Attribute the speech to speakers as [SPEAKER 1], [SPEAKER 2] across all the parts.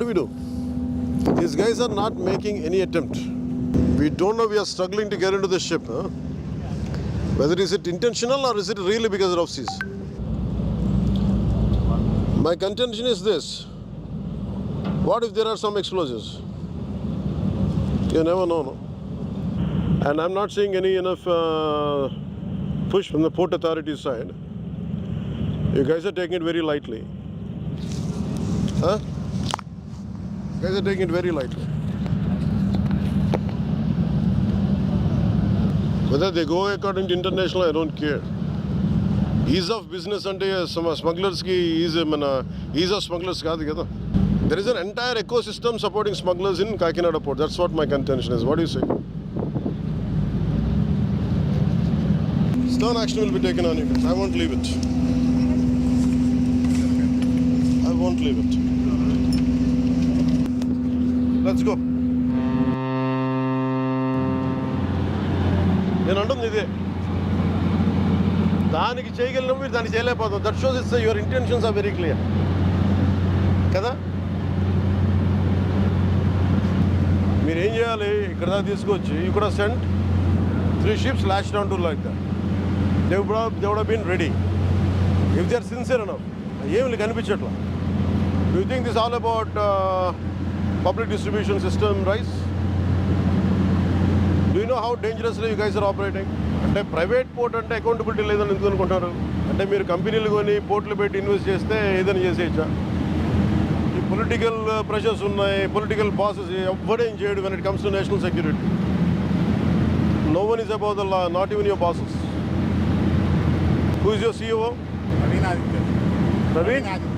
[SPEAKER 1] What do we do? These guys are not making any attempt. We don't know we are struggling to get into the ship. Huh? Whether is it intentional or is it really because of seas? My contention is this. What if there are some explosives? You never know. No? And I'm not seeing any enough uh, push from the port authority side. You guys are taking it very lightly. Huh? You guys are taking it very lightly. Whether they go according to international, I don't care. Ease of business అంటే స్మగ్లర్స్కి is మన is of smugglers కాదు కదా there is an entire ecosystem supporting smugglers in Kakinada port that's what my contention is what you say Stern action will be taken on you. I won't leave it. I won't leave it. Let's go. నేను అంటుంది ఇదే. దానికి చేయగలిగిన మీరు దానికి చేయలేకపోతాం that shows it's your intentions are very clear కదా? మీరు ఏం చేయాలి? ఇక్కడ దాకా తీసుకొచ్చి ఇక్కడ కూడా sent three ships last down to like that they they been ready if they are sincere enough ఏమి కనిపించట్లా you think this all about public distribution system rice do know how dangerously you guys are operating అంటే private port అంటే accountability లేదని ఎందుకు అనుకుంటారు? అంటే మీరు కంపెనీలు కొని పోర్ట్లు పెట్టి ఇన్వెస్ట్ చేస్తే ఏదైనా చేసేయచ్చా? ఈ పొలిటికల్ ప్రెషర్స్ ఉన్నాయి పొలిటికల్ బాసెస్ ఎవ్వడేం చేయడు when it comes to national security no one is about the law not even your bosses who is your CEO
[SPEAKER 2] Praveen Aditya
[SPEAKER 1] Praveen
[SPEAKER 2] Aditya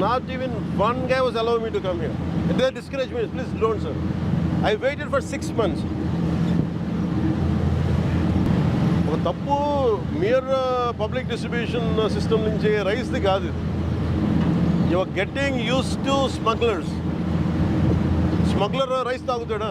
[SPEAKER 1] not even one guy was allowing me to come here. If they discourage me, please don't, sir. I waited for six months. ఒక తప్పు mere public distribution system నుంచి రైస్ది కాదు ఇది you are getting use to smugglers smuggler rice తాగుతాడా